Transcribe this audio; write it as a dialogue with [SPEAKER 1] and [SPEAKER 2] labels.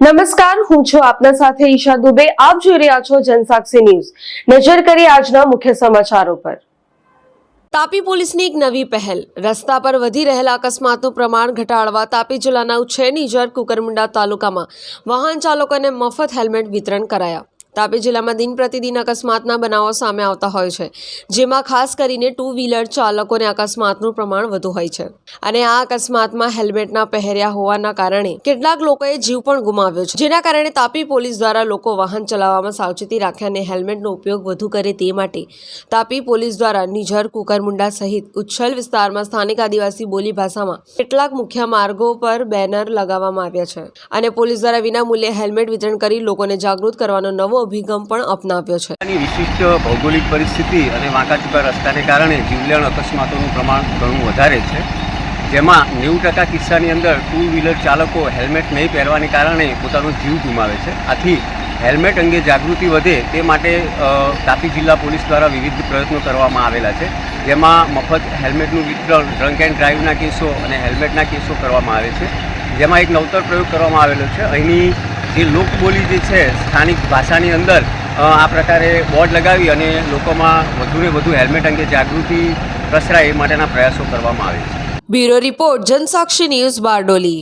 [SPEAKER 1] નમસ્કાર, હું છું આપના સાથે ઈશા દુબે. આપ જોઈ રહ્યા છો જનસાક્ષી ન્યૂઝ. નજર કરી આજના મુખ્ય સમાચારો પર. તાપી પોલીસની એક નવી પહેલ. રસ્તા પર વધી રહેલા અકસ્માતનું પ્રમાણ ઘટાડવા તાપી જિલ્લાના ઉછેરની જર કુકરમુંડા તાલુકામાં વાહન ચાલકોને મફત હેલ્મેટ વિતરણ કરાયા. તાપી જિલ્લામાં દિન પ્રતિદિન અકસ્માતના બનાવો સામે આવતા હોય છે, જેમાં ખાસ કરીને ટુ વ્હીલર ચાલકોને અકસ્માતનું પ્રમાણ વધુ હોય છે. અને આ અકસ્માતમાં હેલ્મેટના પહેર્યા હોવાના કારણે કેટલાક લોકોએ જીવ પણ ગુમાવ્યો છે. જેના કારણે તાપી પોલીસ દ્વારા લોકો વાહન ચલાવવામાં સાવચેતી રાખે અને હેલ્મેટનો ઉપયોગ વધુ કરે તે માટે તાપી પોલીસ દ્વારા નિઝર, કુકરમુંડા સહિત ઉચ્છલ વિસ્તારમાં સ્થાનિક આદિવાસી બોલી ભાષામાં કેટલાક મુખ્ય માર્ગો પર બેનર લગાવવામાં આવ્યા છે. અને પોલીસ દ્વારા વિનામૂલ્યે હેલ્મેટ વિતરણ કરી લોકોને જાગૃત કરવાનો નવો અભિગમ પણ અપનાવ્યો છે.
[SPEAKER 2] વિશિષ્ટ ભૌગોલિક પરિસ્થિતિ અને વાંકા ચૂકા રસ્તાને કારણે જીવલેણ અકસ્માતોનું પ્રમાણ ઘણું વધારે છે. જેમાં નેવું ટકા કિસ્સાની અંદર ટુ વ્હીલર ચાલકો હેલ્મેટ નહીં પહેરવાને કારણે પોતાનો જીવ ગુમાવે છે. આથી હેલ્મેટ અંગે જાગૃતિ વધે તે માટે તાપી જિલ્લા પોલીસ દ્વારા વિવિધ પ્રયત્નો કરવામાં આવેલા છે. જેમાં મફત હેલ્મેટનું વિતરણ, ડ્રંક એન્ડ ડ્રાઈવના કેસો અને હેલ્મેટના કેસો કરવામાં આવે છે. જેમાં એક નવતર પ્રયોગ કરવામાં આવેલો છે. અહીંની જે લોકબોલી જે છે, સ્થાનિક ભાષાની અંદર આ પ્રકારે બોર્ડ લગાવી અને લોકોમાં વધુને વધુ હેલ્મેટ અંગે જાગૃતિ પ્રસરાય એ માટેના પ્રયાસો કરવામાં આવે છે.
[SPEAKER 1] Bureau report Jansakshi news Bardoli.